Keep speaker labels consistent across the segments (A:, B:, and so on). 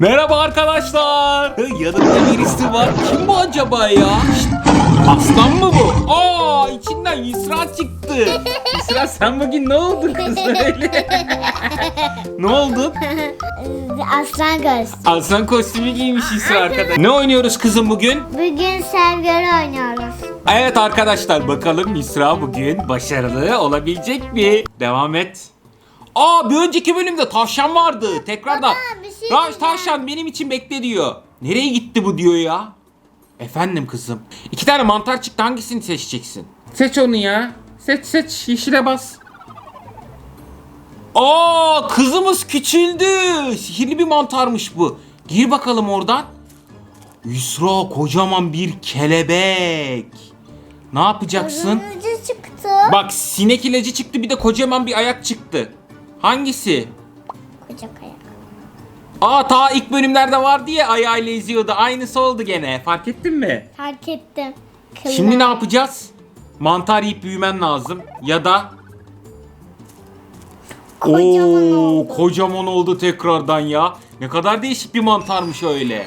A: Merhaba arkadaşlar. Yanımda birisi var. Kim bu acaba ya? Şşt, Aslan mı bu? Aa içinden Yusra çıktı. Yusra sen bugün ne oldun kız öyle? ne oldun?
B: Aslan göz.
A: Aslan kostümü giymiş Yusra arkadaş. Ne oynuyoruz kızım bugün?
B: Bugün sevgili oynuyoruz.
A: Evet arkadaşlar bakalım Yusra bugün başarılı olabilecek mi? Devam et. Aa bir önceki bölümde tavşan vardı. Tekrardan.
B: Şey
A: Taş,
B: diyeceğim.
A: tavşan benim için bekle diyor. Nereye gitti bu diyor ya. Efendim kızım. İki tane mantar çıktı hangisini seçeceksin? Seç onu ya. Seç seç yeşile bas. Aa kızımız küçüldü. Sihirli bir mantarmış bu. Gir bakalım oradan. Yusra kocaman bir kelebek. Ne yapacaksın?
B: Kırmızı çıktı.
A: Bak sinek ilacı çıktı bir de kocaman bir ayak çıktı. Hangisi?
B: Koca ayak.
A: Aa ta ilk bölümlerde vardı ya ayağıyla eziyordu. Aynısı oldu gene. Fark ettin mi?
B: Fark ettim. Kılı.
A: Şimdi ne yapacağız? Mantar yiyip büyümen lazım. Ya da
B: Kocaman
A: Oo,
B: oldu.
A: kocaman oldu tekrardan ya. Ne kadar değişik bir mantarmış öyle.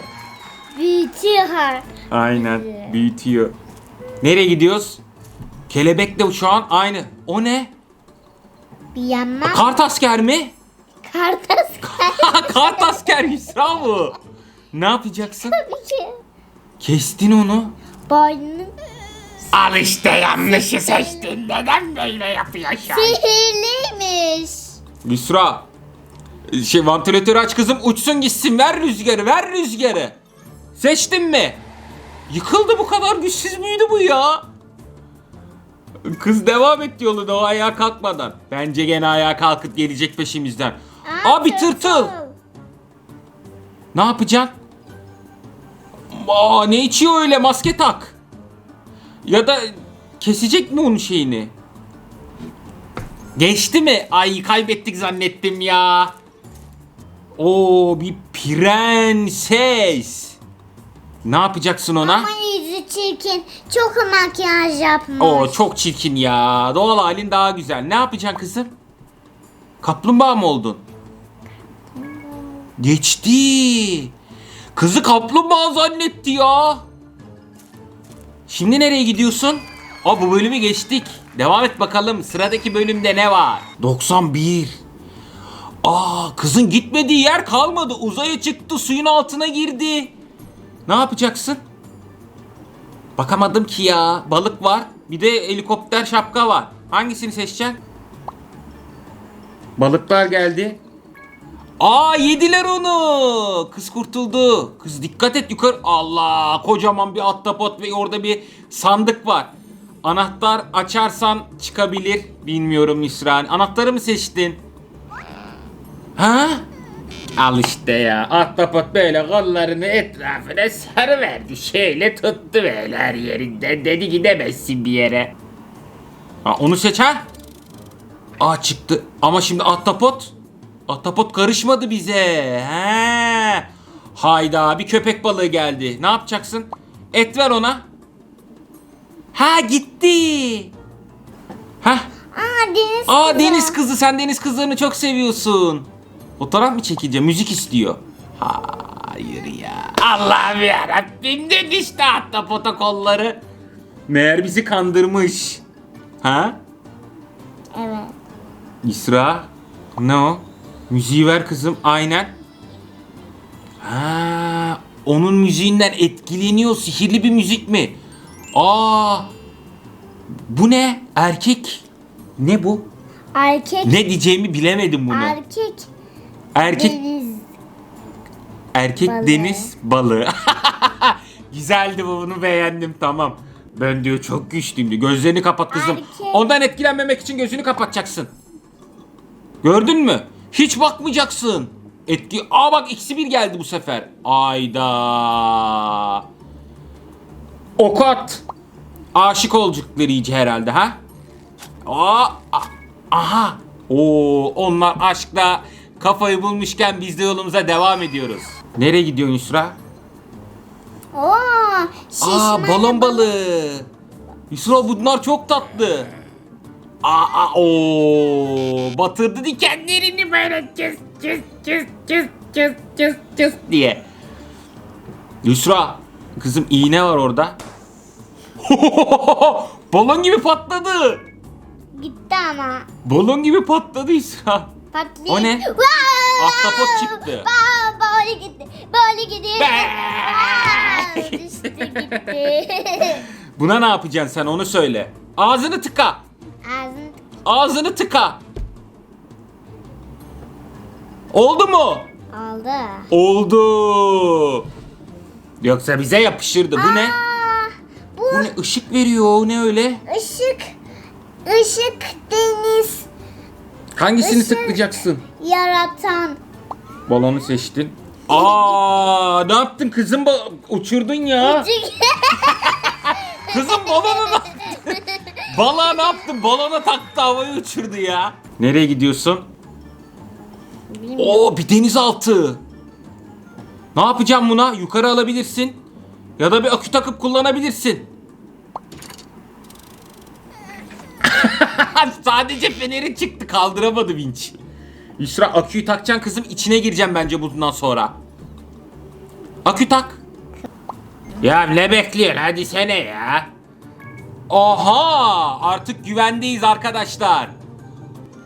B: Büyütüyor.
A: Aynen. Büyütüyor. Nereye gidiyoruz? Kelebek de şu an aynı. O ne?
B: Bir yandan
A: Kart asker mi?
B: Kartas
A: Kart asker Yusra bu. Ne yapacaksın?
B: tabii ki.
A: Kestin onu.
B: Boynunu
A: Al işte yanlışı seçtin. Neden böyle yapıyorsun?
B: sihirliymiş.
A: Yusra. Şey vantilatörü aç kızım uçsun gitsin ver rüzgarı ver rüzgarı. Seçtin mi? Yıkıldı bu kadar güçsüz müydü bu ya? Kız devam et yoluna o ayağa kalkmadan. Bence gene ayağa kalkıp gelecek peşimizden. Aa bir tırtıl. Ne yapacaksın? Aa ne içiyor öyle maske tak. Ya da kesecek mi onun şeyini? Geçti mi? Ay kaybettik zannettim ya. Oo bir prenses. Ne yapacaksın ona?
B: Ama yüzü çirkin. Çok makyaj yapmış.
A: Oo çok çirkin ya. Doğal halin daha güzel. Ne yapacaksın kızım? Kaplumbağa mı oldun? Geçti. Kızı kaplumbağa zannetti ya. Şimdi nereye gidiyorsun? Aa bu bölümü geçtik. Devam et bakalım. Sıradaki bölümde ne var? 91. Aa kızın gitmediği yer kalmadı. Uzaya çıktı, suyun altına girdi. Ne yapacaksın? Bakamadım ki ya. Balık var. Bir de helikopter şapka var. Hangisini seçeceksin? Balıklar geldi. Aa yediler onu. Kız kurtuldu. Kız dikkat et yukarı. Allah kocaman bir ahtapot ve orada bir sandık var. Anahtar açarsan çıkabilir. Bilmiyorum Yusra. Anahtarı mı seçtin? Ha? Al işte ya. Ahtapot böyle kollarını etrafına sarıverdi. Şöyle tuttu böyle her yerinden. Dedi gidemezsin bir yere. Ha onu seç ha. Aa çıktı. Ama şimdi ahtapot. Ahtapot karışmadı bize. He. Hayda bir köpek balığı geldi. Ne yapacaksın? Et ver ona. Ha gitti. Ha.
B: Aa deniz
A: Aa
B: kızı.
A: deniz kızı sen deniz kızlarını çok seviyorsun. Fotoğraf mı çekeceğim? Müzik istiyor. Hayır ya. Allah'ım yarabbim dedi işte ahtapota kolları. Meğer bizi kandırmış. Ha?
B: Evet.
A: İsra. Ne o? Müziği ver kızım. Aynen. Ha, onun müziğinden etkileniyor. Sihirli bir müzik mi? Aa. Bu ne? Erkek. Ne bu?
B: Erkek.
A: Ne diyeceğimi bilemedim bunu.
B: Erkek.
A: Erkek
B: Deniz.
A: erkek
B: balığı.
A: deniz balığı. Güzeldi bu bunu beğendim tamam. Ben diyor çok güçlüyüm diyor. Gözlerini kapat kızım.
B: Erkek.
A: Ondan etkilenmemek için gözünü kapatacaksın. Gördün mü? Hiç bakmayacaksın. Etki... Aa bak eksi bir geldi bu sefer. Ayda. Ok at. Aşık olacakları iyice herhalde ha? Aa, aha. Oo, onlar aşkla kafayı bulmuşken biz de yolumuza devam ediyoruz. Nereye gidiyorsun Yusra?
B: Oo.
A: Aa balon balığı. Yusra bunlar çok tatlı. Aa, oo batırdı dikenlerini böyle cız cız cız cız cız cız cız diye. Yusra kızım iğne var orada. Balon gibi patladı.
B: Gitti ama.
A: Balon gibi patladı Yusra.
B: Patlıyor.
A: O ne? Ahtapot çıktı.
B: Wow, böyle gitti. Böyle gidiyor. Düştü gitti.
A: Buna ne yapacaksın sen onu söyle. Ağzını tıka.
B: Ağzını
A: Ağzını tıka. Oldu mu?
B: aldı.
A: Oldu. Yoksa bize yapışırdı. Bu ne?
B: Aa, bu
A: Bu ne? Işık veriyor. O ne öyle?
B: ışık. Işık deniz
A: Hangisini
B: Işık.
A: tıklayacaksın?
B: yaratan.
A: Balonu seçtin. Aa, ne yaptın kızım? Ba- uçurdun ya. Kızım balonu ne yaptın? Balığa ne yaptın? Balona taktı havayı uçurdu ya. Nereye gidiyorsun? Oo bir denizaltı. Ne yapacağım buna? Yukarı alabilirsin. Ya da bir akü takıp kullanabilirsin. Sadece feneri çıktı kaldıramadı vinç. Yusra aküyü takacaksın kızım içine gireceğim bence bundan sonra. Akü tak. Ya ne bekliyorsun hadi sene ya. Aha artık güvendeyiz arkadaşlar.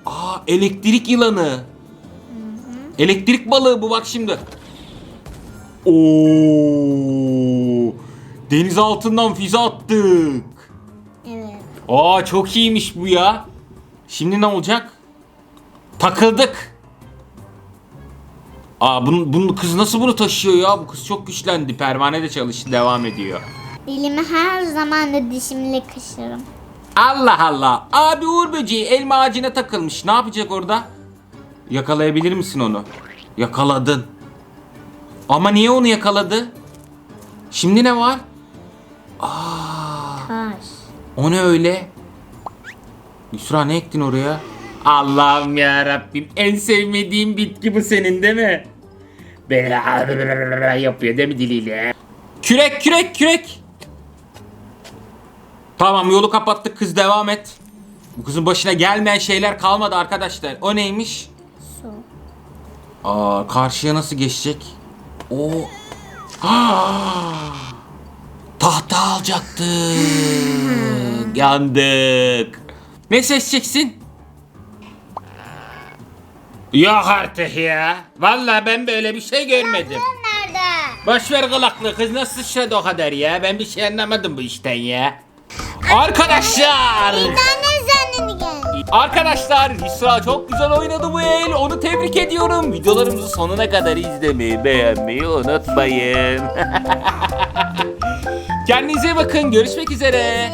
A: Aa elektrik yılanı. Elektrik balığı bu bak şimdi. Oo! Deniz altından füze attık.
B: Evet.
A: Aa çok iyiymiş bu ya. Şimdi ne olacak? Takıldık. Aa bunun, bunun kız nasıl bunu taşıyor ya? Bu kız çok güçlendi. Pervane de çalıştı devam ediyor.
B: Dilimi her zaman da dişimle kaşırım.
A: Allah Allah. Abi Uğur böceği elma ağacına takılmış. Ne yapacak orada? Yakalayabilir misin onu? Yakaladın. Ama niye onu yakaladı? Şimdi ne var?
B: Taş.
A: O ne öyle? Yusra ne ektin oraya? Allah'ım ya Rabbim en sevmediğim bitki bu senin değil mi? Böyle yapıyor değil mi diliyle? Kürek kürek kürek. Tamam yolu kapattık kız devam et. Bu kızın başına gelmeyen şeyler kalmadı arkadaşlar. O neymiş? Aa karşıya nasıl geçecek? O Ah! tahta alacaktık. Yandık. Ne seçeceksin? Yok artık ya. Vallahi ben böyle bir şey görmedim.
B: Nerede?
A: Boş ver kulaklığı kız nasıl sıçradı o kadar ya. Ben bir şey anlamadım bu işten ya. Arkadaşlar.
B: Bir tane.
A: Arkadaşlar Yusra çok güzel oynadı bu el. Onu tebrik ediyorum. Videolarımızı sonuna kadar izlemeyi, beğenmeyi unutmayın. Kendinize bakın. Görüşmek üzere.